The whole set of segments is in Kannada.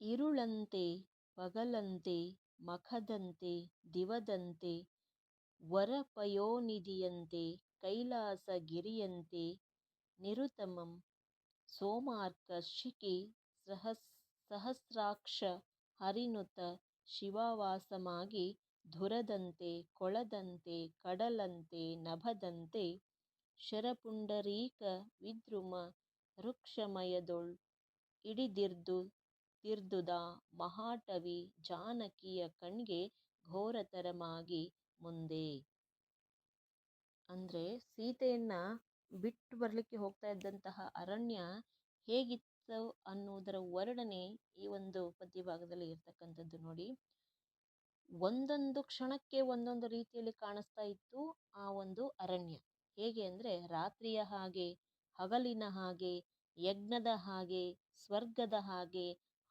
ಇರುಳಂತೆ, ಪಗಲಂತೆ, ಮಖದಂತೆ, ದಿವದಂತೆ, ವರಪಯೋನಿಧಿಯಂತೆ, ಕೈಲಾಸಗಿರಿಯಂತೆ ನಿರುತಮಂ ಸೋಮಾರ್ಕ ಶಿಖಿ ಸಹಸ್ರಾಕ್ಷ, ಹರಿನುತ, ಶಿವವಾಸಮಾಗಿ ಧುರದಂತೆ, ಕೊಳದಂತೆ, ಕಡಲಂತೆ, ನಭದಂತೆ, ಶರಪುಂಡರೀಕ, ವಿದ್ರುಮ, ವೃಕ್ಷಮಯದೊಳ್ ಇಡಿದಿರ್ದುದ ಮಹಾಟವಿ ಜಾನಕಿಯ ಕಣ್ಗೆ ಘೋರತರಮಾಗಿ ಮುಂದೆ. ಅಂದ್ರೆ ಸೀತೆಯನ್ನ ಬಿಟ್ಟು ಬರ್ಲಿಕ್ಕೆ ಹೋಗ್ತಾ ಇದ್ದಂತಹ ಅರಣ್ಯ ಹೇಗಿತ್ತು ಅನ್ನುವುದರ ವರ್ಣನೆ ಈ ಒಂದು ಪದ್ಯ ಭಾಗದಲ್ಲಿ ಇರ್ತಕ್ಕಂಥದ್ದು ನೋಡಿ. ಒಂದೊಂದು ಕ್ಷಣಕ್ಕೆ ಒಂದೊಂದು ರೀತಿಯಲ್ಲಿ ಕಾಣಿಸ್ತಾ ಇತ್ತು ಆ ಒಂದು ಅರಣ್ಯ. ಹೇಗೆ ಅಂದ್ರೆ ರಾತ್ರಿಯ ಹಾಗೆ, ಹಗಲಿನ ಹಾಗೆ, ಯಜ್ಞದ ಹಾಗೆ, ಸ್ವರ್ಗದ ಹಾಗೆ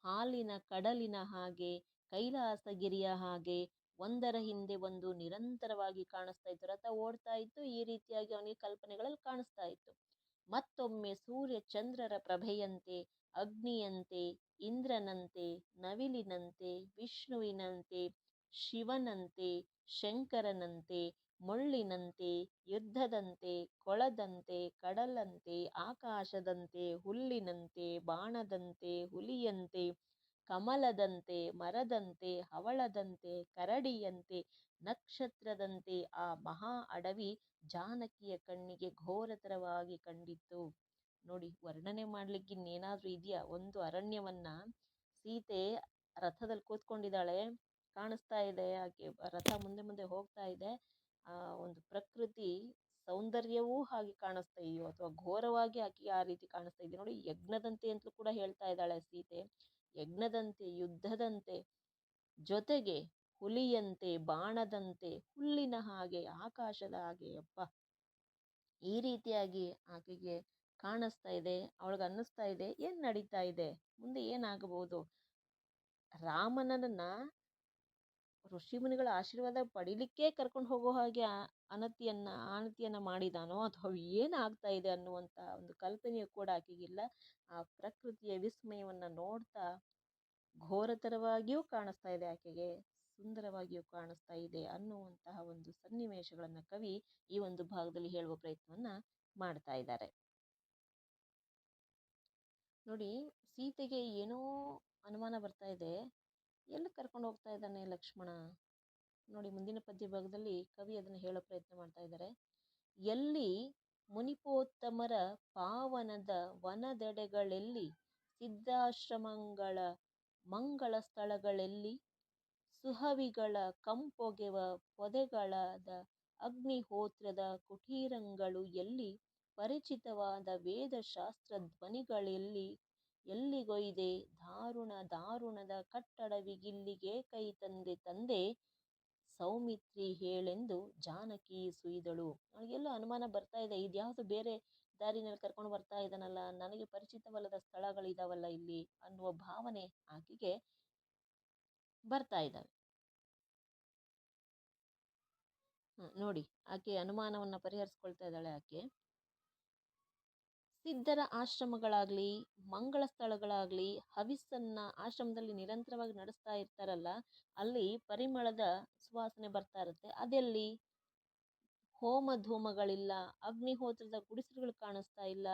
ಹಾಲಿನ ಕಡಲಿನ ಹಾಗೆ, ಕೈಲಾಸಗಿರಿಯ ಹಾಗೆ, ಒಂದರ ಹಿಂದೆ ಒಂದು ನಿರಂತರವಾಗಿ ಕಾಣಿಸ್ತಾ ಇತ್ತು. ರಥ ಓಡ್ತಾ ಇತ್ತು. ಈ ರೀತಿಯಾಗಿ ಅವನಿಗೆ ಕಲ್ಪನೆಗಳಲ್ಲಿ ಕಾಣಿಸ್ತಾ ಇತ್ತು. ಮತ್ತೊಮ್ಮೆ ಸೂರ್ಯ ಚಂದ್ರರ ಪ್ರಭೆಯಂತೆ, ಅಗ್ನಿಯಂತೆ, ಇಂದ್ರನಂತೆ, ನವಿಲಿನಂತೆ, ವಿಷ್ಣುವಿನಂತೆ ಶಿವನಂತೆ, ಶಂಕರನಂತೆ, ಮುಳ್ಳಿನಂತೆ, ಯುದ್ಧದಂತೆ, ಕೊಳದಂತೆ, ಕಡಲಂತೆ, ಆಕಾಶದಂತೆ, ಹುಲ್ಲಿನಂತೆ, ಬಾಣದಂತೆ, ಹುಲಿಯಂತೆ, ಕಮಲದಂತೆ, ಮರದಂತೆ, ಹವಳದಂತೆ, ಕರಡಿಯಂತೆ, ನಕ್ಷತ್ರದಂತೆ ಆ ಮಹಾ ಅಡವಿ ಜಾನಕಿಯ ಕಣ್ಣಿಗೆ ಘೋರತರವಾಗಿ ಕಂಡಿತ್ತು. ನೋಡಿ, ವರ್ಣನೆ ಮಾಡ್ಲಿಕ್ಕೆ ಇನ್ನೇನಾದ್ರೂ ಇದೆಯಾ? ಒಂದು ಅರಣ್ಯವನ್ನ ಸೀತೆ ರಥದಲ್ಲಿ ಕೂತ್ಕೊಂಡಿದ್ದಾಳೆ. ಕಾಣಿಸ್ತಾ ಇದೆ ಆಕೆ ರಥ ಮುಂದೆ ಮುಂದೆ ಹೋಗ್ತಾ ಇದೆ. ಆ, ಒಂದು ಪ್ರಕೃತಿ ಸೌಂದರ್ಯವೂ ಹಾಗೆ ಕಾಣಿಸ್ತಾ ಇದೆಯೋ ಅಥವಾ ಘೋರವಾಗಿ ಆಕೆ ಆ ರೀತಿ ಕಾಣಿಸ್ತಾ ಇದೆಯೋ ನೋಡಿ, ಯಜ್ಞದಂತೆ ಅಂತಲೂ ಕೂಡ ಹೇಳ್ತಾ ಇದ್ದಾಳೆ ಸೀತೆ. ಯಜ್ಞದಂತೆ, ಯುದ್ಧದಂತೆ, ಜೊತೆಗೆ ಹುಲಿಯಂತೆ, ಬಾಣದಂತೆ, ಹುಲ್ಲಿನ ಹಾಗೆ, ಆಕಾಶದ ಹಾಗೆ ಅಪ್ಪ ಈ ರೀತಿಯಾಗಿ ಆಕೆಗೆ ಕಾಣಿಸ್ತಾ ಇದೆ, ಅವಳಿಗೆ ಅನ್ನಿಸ್ತಾ ಇದೆ, ಏನು ನಡೀತಾ ಇದೆ? ಮುಂದೆ ಏನಾಗಬಹುದು? ರಾಮನನ್ನ ಋಷಿಮುನಿಗಳ ಆಶೀರ್ವಾದ ಪಡಿಲಿಕ್ಕೆ ಕರ್ಕೊಂಡು ಹೋಗೋ ಹಾಗೆ ಅನತಿಯನ್ನ, ಆನತಿಯನ್ನ ಮಾಡಿದಾನೋ ಅಥವಾ ಏನಾಗ್ತಾ ಇದೆ ಅನ್ನುವಂತ ಒಂದು ಕಲ್ಪನೆಯು ಕೂಡ ಆಕೆಗಿಲ್ಲ. ಆ ಪ್ರಕೃತಿಯ ವಿಸ್ಮಯವನ್ನ ನೋಡ್ತಾ ಘೋರತರವಾಗಿಯೂ ಕಾಣಿಸ್ತಾ ಇದೆ, ಆಕೆಗೆ ಸುಂದರವಾಗಿಯೂ ಕಾಣಿಸ್ತಾ ಇದೆ ಅನ್ನುವಂತಹ ಒಂದು ಸನ್ನಿವೇಶಗಳನ್ನು ಕವಿ ಈ ಒಂದು ಭಾಗದಲ್ಲಿ ಹೇಳುವ ಪ್ರಯತ್ನವನ್ನ ಮಾಡ್ತಾ ಇದ್ದಾರೆ. ನೋಡಿ, ಸೀತೆಗೆ ಏನೋ ಅನುಮಾನ ಬರ್ತಾ ಇದೆ. ಎಲ್ಲಿ ಕರ್ಕೊಂಡು ಹೋಗ್ತಾ ಇದ್ದಾನೆ ಲಕ್ಷ್ಮಣ? ನೋಡಿ ಮುಂದಿನ ಪದ್ಯ ಭಾಗದಲ್ಲಿ ಕವಿ ಅದನ್ನು ಹೇಳೋ ಪ್ರಯತ್ನ ಮಾಡ್ತಾ ಇದ್ದಾರೆ. ಎಲ್ಲಿ ಮುನಿಪೋತ್ತಮರ ಪಾವನದ ವನದೆಡೆಗಳೆಲ್ಲಿ ಸಿದ್ಧಾಶ್ರಮಗಳ ಮಂಗಳ ಸ್ಥಳಗಳೆಲ್ಲಿ ಸುಹವಿಗಳ ಕಂಪೊಗೆವ ಪೊದೆಗಳಾದ ಅಗ್ನಿಹೋತ್ರದ ಕುಟೀರಂಗಳು ಎಲ್ಲಿ ಪರಿಚಿತವಾದ ವೇದಶಾಸ್ತ್ರ ಧ್ವನಿಗಳೆಲ್ಲಿ ಎಲ್ಲಿಗೊಯ್ದೆ ದಾರುಣ ದಾರುಣದ ಕಟ್ಟಡವಿಗಿಲ್ಲಿಗೆ ಕೈ ತಂದೆ ತಂದೆ. ಸೌಮಿತ್ರಿ ಹೇಳೆಂದು ಜಾನಕಿ ಸುಯಿದಳು ಅವಳಿಗೆಲ್ಲೋ ಅನುಮಾನ ಬರ್ತಾ ಇದೆ. ಇದ್ಯಾವುದು ಬೇರೆ ದಾರಿನಲ್ಲಿ ಕರ್ಕೊಂಡು ಬರ್ತಾ ಇದ್ದಾನಲ್ಲ. ನನಗೆ ಪರಿಚಿತವಲ್ಲದ ಸ್ಥಳಗಳಿದಾವಲ್ಲ ಇಲ್ಲಿ ಅನ್ನುವ ಭಾವನೆ ಆಕೆಗೆ ಬರ್ತಾ ಇದ್ದಾವೆ. ನೋಡಿ, ಆಕೆ ಅನುಮಾನವನ್ನ ಪರಿಹರಿಸ್ಕೊಳ್ತಾ ಇದ್ದಾಳೆ ಆಕೆ. ಸಿದ್ಧರ ಆಶ್ರಮಗಳಾಗಲಿ, ಮಂಗಳ ಸ್ಥಳಗಳಾಗಲಿ, ಹವಿಸ್ಸನ್ನ ಆಶ್ರಮದಲ್ಲಿ ನಿರಂತರವಾಗಿ ನಡೆಸ್ತಾ ಇರ್ತಾರಲ್ಲ, ಅಲ್ಲಿ ಪರಿಮಳದ ಸುವಾಸನೆ ಬರ್ತಾ ಇರುತ್ತೆ. ಅದೆಲ್ಲಿ? ಹೋಮ ಧೂಮಗಳಿಲ್ಲ, ಅಗ್ನಿಹೋತ್ರದ ಗುಡಿಸಲುಗಳು ಕಾಣಿಸ್ತಾ ಇಲ್ಲ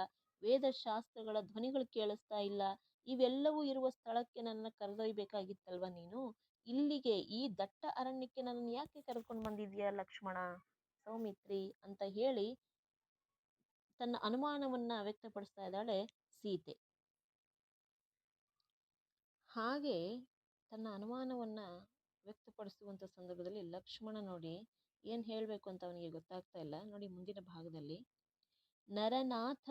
ವೇದ ಶಾಸ್ತ್ರಗಳ ಧ್ವನಿಗಳು ಕೇಳಿಸ್ತಾ ಇಲ್ಲ, ಇವೆಲ್ಲವೂ ಇರುವ ಸ್ಥಳಕ್ಕೆ ನನ್ನ ಕರೆದೊಯ್ಬೇಕಾಗಿತ್ತಲ್ವ ನೀನು? ಇಲ್ಲಿಗೆ ಈ ದಟ್ಟ ಅರಣ್ಯಕ್ಕೆ ನನ್ನನ್ನು ಯಾಕೆ ಕರ್ಕೊಂಡು ಬಂದಿದ್ಯಾ ಲಕ್ಷ್ಮಣ? ಸೌಮಿತ್ರಿ ಅಂತ ಹೇಳಿ ತನ್ನ ಅನುಮಾನವನ್ನ ವ್ಯಕ್ತಪಡಿಸ್ತಾ ಇದ್ದಾಳೆ ಸೀತೆ. ಹಾಗೆ ತನ್ನ ಅನುಮಾನವನ್ನ ವ್ಯಕ್ತಪಡಿಸುವಂಥ ಸಂದರ್ಭದಲ್ಲಿ ಲಕ್ಷ್ಮಣ ನೋಡಿ ಏನ್ ಹೇಳ್ಬೇಕು ಅಂತ ಅವನಿಗೆ ಗೊತ್ತಾಗ್ತಾ ಇಲ್ಲ. ನೋಡಿ ಮುಂದಿನ ಭಾಗದಲ್ಲಿ. ನರನಾಥ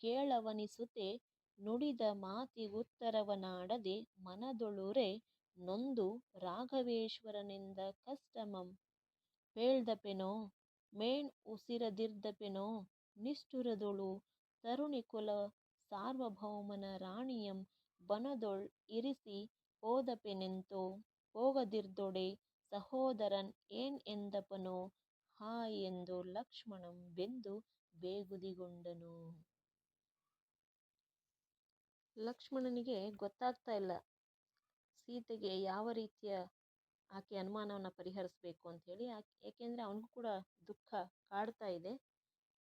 ಕೇಳವನಿಸುತ್ತೆ ನುಡಿದ ಮಾತಿಗುತ್ತರವನಾಡದೆ ಮನದೊಳುರೆ ನೊಂದು ರಾಘವೇಶ್ವರನಿಂದ ಕಷ್ಟಮಂ. ಪೇಳ್ದಪೆನೋ, ಮೇಣ್ ಉಸಿರದಿರ್ದಪೆನೋ ನಿಷ್ಠುರದೊಳು ತರುಣಿ ಕುಲ ಸಾರ್ವಭೌಮನ ರಾಣಿಯಂ ಬನದೊಳ್ ಇರಿಸಿ ಹೋದಪೆನೆಂತೋ ಹೋಗದಿರ್ದೊಡೆ ಸಹೋದರನ್ ಏನ್ ಎಂದಪನೋ, ಹಾಯ್ ಎಂದು ಲಕ್ಷ್ಮಣಂ ಬೆಂದು ಬೇಗುದಿಗೊಂಡನು. ಲಕ್ಷ್ಮಣನಿಗೆ ಗೊತ್ತಾಗ್ತಾ ಇಲ್ಲ, ಸೀತೆಗೆ ಯಾವ ರೀತಿಯ ಆಕೆ ಅನುಮಾನವನ್ನು ಪರಿಹರಿಸಬೇಕು ಅಂತ ಹೇಳಿ ಏಕೆಂದರೆ ಅವನಿಗೂ ಕೂಡ ದುಃಖ ಕಾಡ್ತಾ ಇದೆ.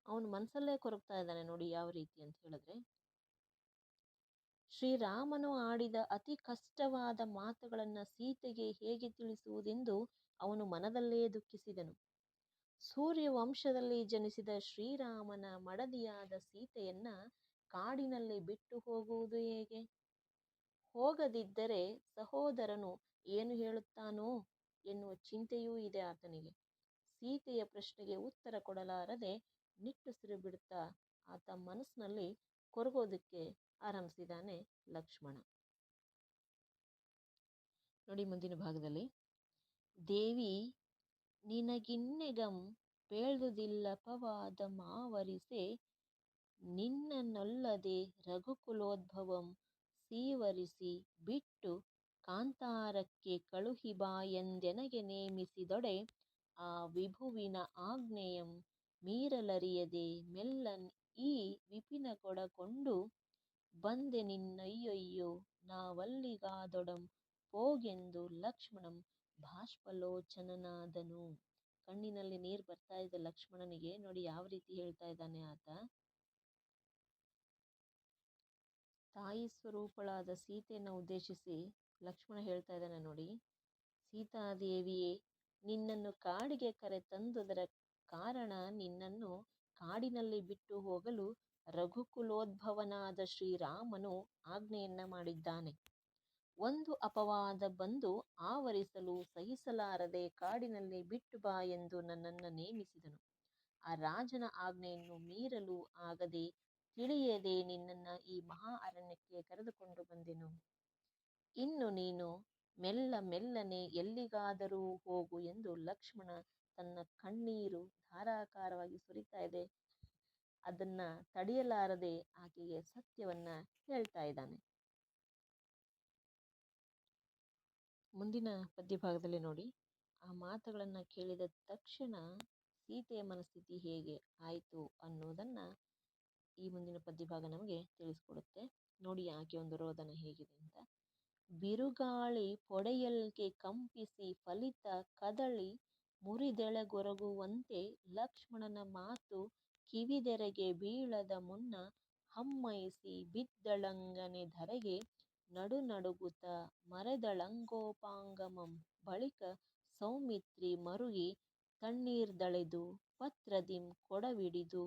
ಅವನ ಮನಸ್ಸಲ್ಲೇ ಕೊರಗ್ತಾ ಇದ್ದಾನೆ ನೋಡಿ ಯಾವ ರೀತಿ ಅಂತ ಹೇಳಿದ್ರೆ. ಶ್ರೀರಾಮನು ಆಡಿದ ಅತಿ ಕಷ್ಟವಾದ ಮಾತುಗಳನ್ನು ಸೀತೆಗೆ ಹೇಗೆ ತಿಳಿಸುವುದೆಂದು ಅವನು ಮನದಲ್ಲೇ ದುಃಖಿಸಿದನು. ಸೂರ್ಯ ವಂಶದಲ್ಲಿ ಜನಿಸಿದ ಶ್ರೀರಾಮನ ಮಡದಿಯಾದ ಸೀತೆಯನ್ನ ಕಾಡಿನಲ್ಲಿ ಬಿಟ್ಟು ಹೋಗುವುದು ಹೇಗೆ? ಹೋಗದಿದ್ದರೆ ಸಹೋದರನು ಏನು ಹೇಳುತ್ತಾನೋ ಎನ್ನುವ ಚಿಂತೆಯೂ ಇದೆ ಆತನಿಗೆ. ಸೀತೆಯ ಪ್ರಶ್ನೆಗೆ ಉತ್ತರ ಕೊಡಲಾರದೆ ನಿಟ್ಟುಸಿರು ಬಿಡ್ತಾ ಆತ ಮನಸ್ಸಿನಲ್ಲಿ ಕೊರಗೋದಕ್ಕೆ ಆರಂಭಿಸಿದಾನೆ ಲಕ್ಷ್ಮಣ. ನೋಡಿ ಮುಂದಿನ ಭಾಗದಲ್ಲಿ. ದೇವಿ, ನಿನಗಿನ್ನೆಗಂ ಪೇಳ್ದುದಿಲ್ಲಪವಾದ ಮಾವರಿಸೆ, ನಿನ್ನನ್ನೊಲ್ಲದೆ ರಘುಕುಲೋದ್ಭವಂ ಸೀವರಿಸಿ ಬಿಟ್ಟು ಕಾಂತಾರಕ್ಕೆ ಕಳುಹಿ ಬಾ ಎಂದೆನಗೆ ನೇಮಿಸಿದೊಡೆ, ಆ ವಿಭುವಿನ ಆಜ್ಞೆಯಂ ಮೀರಲರಿಯದೆ ಮೆಲ್ಲನ್ ಈ ವಿಪಿನಗೊಡಗೊಂಡು ಬಂದೆ ನಿನ್ನಯ್ಯಯ್ಯೋ, ನಾವಲ್ಲಿಗಾದೊಡಂ ಹೋಗೆಂದು ಲಕ್ಷ್ಮಣಂ ಬಾಷ್ಪಲೋಚನನಾದನು. ಕಣ್ಣಿನಲ್ಲಿ ನೀರು ಬರ್ತಾ ಇದೆ, ಲಕ್ಷ್ಮಣನಿಗೆ ನೋಡಿ ಯಾವ ರೀತಿ ಹೇಳ್ತಾ ಇದ್ದಾನೆ ಆತ. ತಾಯಿ ಸ್ವರೂಪಳಾದ ಸೀತೆಯನ್ನು ಉದ್ದೇಶಿಸಿ ಲಕ್ಷ್ಮಣ ಹೇಳ್ತಾ ಇದ್ದಾನೆ ನೋಡಿ. ಸೀತಾದೇವಿಯೇ, ನಿನ್ನನ್ನು ಕಾಡಿಗೆ ಕರೆ ತಂದುದರ ಕಾರಣ ನಿನ್ನನ್ನು ಕಾಡಿನಲ್ಲಿ ಬಿಟ್ಟು ಹೋಗಲು ರಘುಕುಲೋದ್ಭವನಾದ ಶ್ರೀರಾಮನು ಆಜ್ಞೆಯನ್ನ ಮಾಡಿದ್ದಾನೆ. ಒಂದು ಅಪವಾದ ಬಂದು ಆವರಿಸಲು ಸಹಿಸಲಾರದೆ ಕಾಡಿನಲ್ಲಿ ಬಿಟ್ಟು ಬಾ ಎಂದು ನನ್ನನ್ನು ನೇಮಿಸಿದನು. ಆ ರಾಜನ ಆಜ್ಞೆಯನ್ನು ಮೀರಲು ಆಗದೆ ತಿಳಿಯದೆ ನಿನ್ನನ್ನ ಈ ಮಹಾ ಅರಣ್ಯಕ್ಕೆ ಕರೆದುಕೊಂಡು ಬಂದೆನು. ಇನ್ನು ನೀನು ಮೆಲ್ಲ ಮೆಲ್ಲನೆ ಎಲ್ಲಿಗಾದರೂ ಹೋಗು ಎಂದು ಲಕ್ಷ್ಮಣ ತನ್ನ ಕಣ್ಣೀರು ಧಾರಾಕಾರವಾಗಿ ಸುರಿತಾ ಇದೆ. ಅದನ್ನ ತಡೆಯಲಾರದೆ ಆಕೆಗೆ ಸತ್ಯವನ್ನ ಹೇಳ್ತಾ ಇದ್ದಾನೆ. ಮುಂದಿನ ಪದ್ಯಭಾಗದಲ್ಲಿ ನೋಡಿ. ಆ ಮಾತುಗಳನ್ನ ಕೇಳಿದ ತಕ್ಷಣ ಸೀತೆಯ ಮನಸ್ಥಿತಿ ಹೇಗೆ ಆಯಿತು ಅನ್ನೋದನ್ನ ಈ ಮುಂದಿನ ಪದ್ಯಭಾಗ ನಮಗೆ ತಿಳಿಸ್ಕೊಡುತ್ತೆ. ನೋಡಿ ಆಕೆ ಒಂದು ರೋದನ ಹೇಗಿದೆ ಅಂತ. ಬಿರುಗಾಳಿ ಪೊಡೆಯಲ್ಗೆ ಕಂಪಿಸಿ ಫಲಿತ ಕದಳಿ ಮುರಿದೆಳೆಗೊರಗುವಂತೆ ಲಕ್ಷ್ಮಣನ ಮಾತು ಕಿವಿದೆರೆಗೆ ಬೀಳದ ಮುನ್ನ ಹಮ್ಮೈಸಿ ಬಿದ್ದಳಂಗನೆ ಧರೆಗೆ ನಡು ನಡುಗುತ್ತ ಮರೆದಳಂಗೋಪಾಂಗಮಂ ಬಳಿಕ ಸೌಮಿತ್ರಿ ಮರುಗಿ ತಣ್ಣೀರ್ದಳೆದು ಪತ್ರದಿಂ ಕೊಡವಿಡಿದು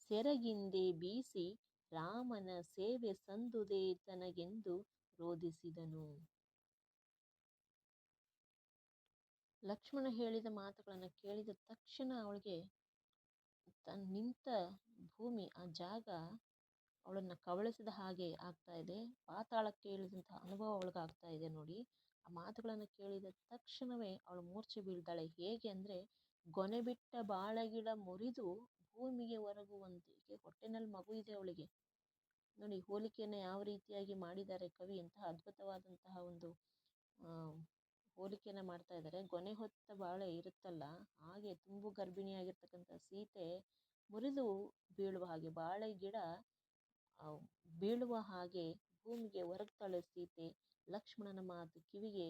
ಸೆರಗಿಂದೆ ಬೀಸಿ ರಾಮನ ಸೇವೆ ಸಂದುದೇ ತನಗೆಂದು ರೋಧಿಸಿದನು. ಲಕ್ಷ್ಮಣ ಹೇಳಿದ ಮಾತುಗಳನ್ನು ಕೇಳಿದ ತಕ್ಷಣ ಅವಳಿಗೆ ತನ್ನ ನಿಂತ ಭೂಮಿ, ಆ ಜಾಗ ಅವಳನ್ನ ಕವಳಿಸಿದ ಹಾಗೆ ಆಗ್ತಾ ಇದೆ. ಪಾತಾಳಕ್ಕೆ ಇಳಿದಂತಹ ಅನುಭವ ಅವಳಿಗಾಗ್ತಾ ಇದೆ ನೋಡಿ. ಆ ಮಾತುಗಳನ್ನು ಕೇಳಿದ ತಕ್ಷಣವೇ ಅವಳು ಮೂರ್ಛೆ ಬೀಳ್ತಾಳೆ ಹೇಗೆ ಅಂದರೆ, ಗೊನೆ ಬಿಟ್ಟ ಬಾಳಗಿಡ ಮುರಿದು ಭೂಮಿಗೆ ಒರಗುವಂತೆ ಹೊಟ್ಟೆನಲ್ಲಿ ಮಗು ಇದೆ ಅವಳಿಗೆ. ನೋಡಿ ಹೋಲಿಕೆಯನ್ನು ಯಾವ ರೀತಿಯಾಗಿ ಮಾಡಿದ್ದಾರೆ ಕವಿ. ಅಂತಹ ಅದ್ಭುತವಾದಂತಹ ಒಂದು ಹೋಲಿಕೆಯನ್ನು ಮಾಡ್ತಾ ಇದ್ದಾರೆ ಗೊನೆ ಹೊತ್ತ ಬಾಳೆ ಇರುತ್ತಲ್ಲ, ಹಾಗೆ ತುಂಬು ಗರ್ಭಿಣಿಯಾಗಿರ್ತಕ್ಕಂಥ ಸೀತೆ ಮುರಿದು ಬೀಳುವ ಹಾಗೆ, ಬಾಳೆ ಗಿಡ ಬೀಳುವ ಹಾಗೆ ಭೂಮಿಗೆ ಹೊರಗ್ತಾಳೆ ಸೀತೆ ಲಕ್ಷ್ಮಣನ ಮಾತು ಕಿವಿಗೆ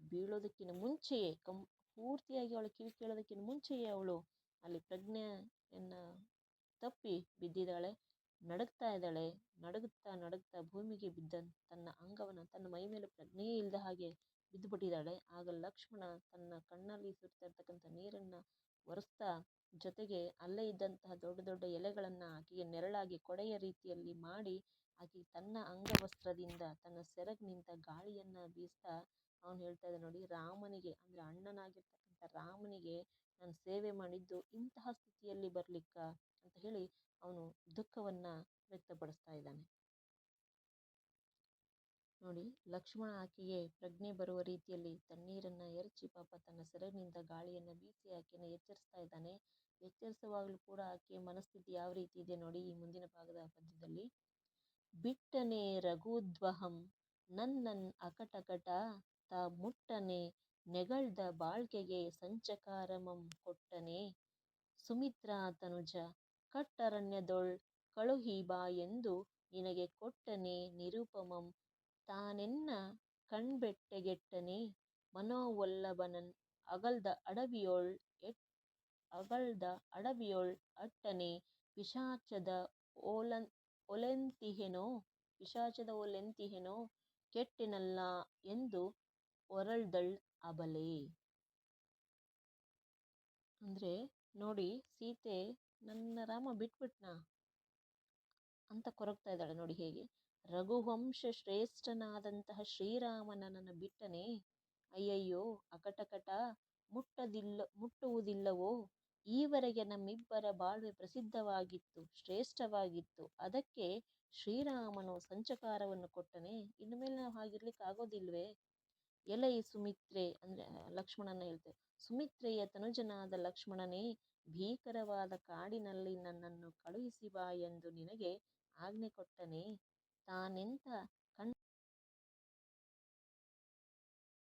ಬೀಳೋದಕ್ಕಿಂತ ಮುಂಚೆಯೇ, ಕಂ, ಪೂರ್ತಿಯಾಗಿ ಅವಳು ಕಿವಿ ಕೇಳೋದಕ್ಕಿಂತ ಮುಂಚೆಯೇ ಅವಳು ಅಲ್ಲಿ ಪ್ರಜ್ಞೆಯನ್ನು ತಪ್ಪಿ ಬಿದ್ದಿದ್ದಾಳೆ, ನಡಗ್ತಾ ಇದ್ದಾಳೆ, ನಡಗುತ್ತಾ ನಡಗ್ತಾ ಭೂಮಿಗೆ ಬಿದ್ದ ತನ್ನ ಅಂಗವನ್ನು, ತನ್ನ ಮೈ ಮೇಲೆ ಪ್ರಜ್ಞೆಯೇ ಇಲ್ಲದ ಹಾಗೆ ಬಿದ್ದು ಬಿಟ್ಟಿದ್ದಾಳೆ ಆಗ ಲಕ್ಷ್ಮಣ ತನ್ನ ಕಣ್ಣಲ್ಲಿ ಸುರಿತಾ ಇರ್ತಕ್ಕಂಥ ನೀರನ್ನು ಒರೆಸ್ತಾ ಜೊತೆಗೆ ಅಲ್ಲೇ ಇದ್ದಂತಹ ದೊಡ್ಡ ದೊಡ್ಡ ಎಲೆಗಳನ್ನು ಆಕೆಗೆ ನೆರಳಾಗಿ ಕೊಡೆಯ ರೀತಿಯಲ್ಲಿ ಮಾಡಿ ಆಕೆ ತನ್ನ ಅಂಗವಸ್ತ್ರದಿಂದ ತನ್ನ ಸೆರಗಿನಿಂದ ಗಾಳಿಯನ್ನ ಬೀಸ್ತಾ ಅವನು ಹೇಳ್ತಾ ಇದ್ದ ನೋಡಿ, ರಾಮನಿಗೆ ಅಂದ್ರೆ ಅಣ್ಣನಾಗಿರ್ತಕ್ಕಂಥ ರಾಮನಿಗೆ ನಾನು ಸೇವೆ ಮಾಡಿದ್ದು ಇಂತಹ ಸ್ಥಿತಿಯಲ್ಲಿ ಬರ್ಲಿಕ್ಕ? ಅಂತ ಹೇಳಿ ಅವನು ದುಃಖವನ್ನ ವ್ಯಕ್ತಪಡಿಸ್ತಾ ಇದ್ದಾನೆ. ನೋಡಿ, ಲಕ್ಷ್ಮಣ ಆಕೆಗೆ ಪ್ರಜ್ಞೆ ಬರುವ ರೀತಿಯಲ್ಲಿ ತಣ್ಣೀರನ್ನು ಎರಚಿ ಪಾಪ ತನ್ನ ಸೆರಗಿನಿಂದ ಗಾಳಿಯನ್ನು ಬೀಸಿ ಆಕೆಯನ್ನು ಎಚ್ಚರಿಸ್ತಾ ಇದ್ದಾನೆ. ಎಚ್ಚರಿಸುವಾಗಲೂ ಕೂಡ ಆಕೆಯ ಮನಸ್ಥಿತಿ ಯಾವ ರೀತಿ ಇದೆ ನೋಡಿ ಈ ಮುಂದಿನ ಭಾಗದ ಪದ್ಯದಲ್ಲಿ. ಬಿಟ್ಟನೆ ರಘುದ್ವಹಂ, ನನ್ನನ್ ಅಕಟಕಟ, ತ ಮುಟ್ಟನೆ ನೆಗಳ್ದ ಬಾಳ್ಕೆಗೆ ಸಂಚಕಾರಮಂ ಕೊಟ್ಟನೆ. ಸುಮಿತ್ರ ತನುಜ, ಕಟ್ಟರಣ್ಯದೊಳ್ ಕಳುಹಿ ಬಾ ಎಂದು ನಿನಗೆ ಕೊಟ್ಟನೆ ನಿರುಪಮಂ. ತಾನೆನ್ನ ಕಣ್ಬೆಟ್ಟೆಗೆಟ್ಟನೆ ಮನೋವಲ್ಲಭನನ್ ಅಗಲ್ದ ಅಡವಿಯೊಳ್ ಎಟ್ ಅಗಲ್ದ ಅಡವಿಯೊಳ್ ಅಟ್ಟನೆ ಪಿಶಾಚದ ಒಲೆಂತಿಹೆನೋ ಪಿಶಾಚದ ಒಲೆಂತಿಹೆನೋ ಕೆಟ್ಟೆನಲ್ಲ ಎಂದು ಒರಳ್ದಳ್ ಅಬಲೆ. ಅಂದ್ರೆ ನೋಡಿ ಸೀತೆ ನನ್ನ ರಾಮ ಬಿಟ್ಬಿಟ್ನಾ ಅಂತ ಕೊರಗ್ತಾ ಇದ್ದಾಳೆ ನೋಡಿ ಹೇಗೆ ರಘುವಂಶ ಶ್ರೇಷ್ಠನಾದಂತಹ ಶ್ರೀರಾಮನನ್ನು ಬಿಟ್ಟನೆ, ಅಯ್ಯಯ್ಯೋ, ಅಕಟಕಟ, ಮುಟ್ಟದಿಲ್ಲ, ಮುಟ್ಟುವುದಿಲ್ಲವೋ? ಈವರೆಗೆ ನಮ್ಮಿಬ್ಬರ ಬಾಳ್ವೆ ಪ್ರಸಿದ್ಧವಾಗಿತ್ತು, ಶ್ರೇಷ್ಠವಾಗಿತ್ತು. ಅದಕ್ಕೆ ಶ್ರೀರಾಮನು ಸಂಚಕಾರವನ್ನು ಕೊಟ್ಟನೆ. ಇನ್ನು ಮೇಲೆ ನಾವು ಹಾಗಿರ್ಲಿಕ್ಕೆ ಆಗೋದಿಲ್ವೇ? ಎಲೈ ಸುಮಿತ್ರೆ ಅಂದರೆ, ಲಕ್ಷ್ಮಣನ ಹೇಳ್ತೇವೆ. ಸುಮಿತ್ರೆಯ ತನುಜನಾದ ಲಕ್ಷ್ಮಣನೇ, ಭೀಕರವಾದ ಕಾಡಿನಲ್ಲಿ ನನ್ನನ್ನು ಕಳುಹಿಸಿ ಬಾ ಎಂದು ನಿನಗೆ ಆಜ್ಞೆ ಕೊಟ್ಟನೆ. 打您的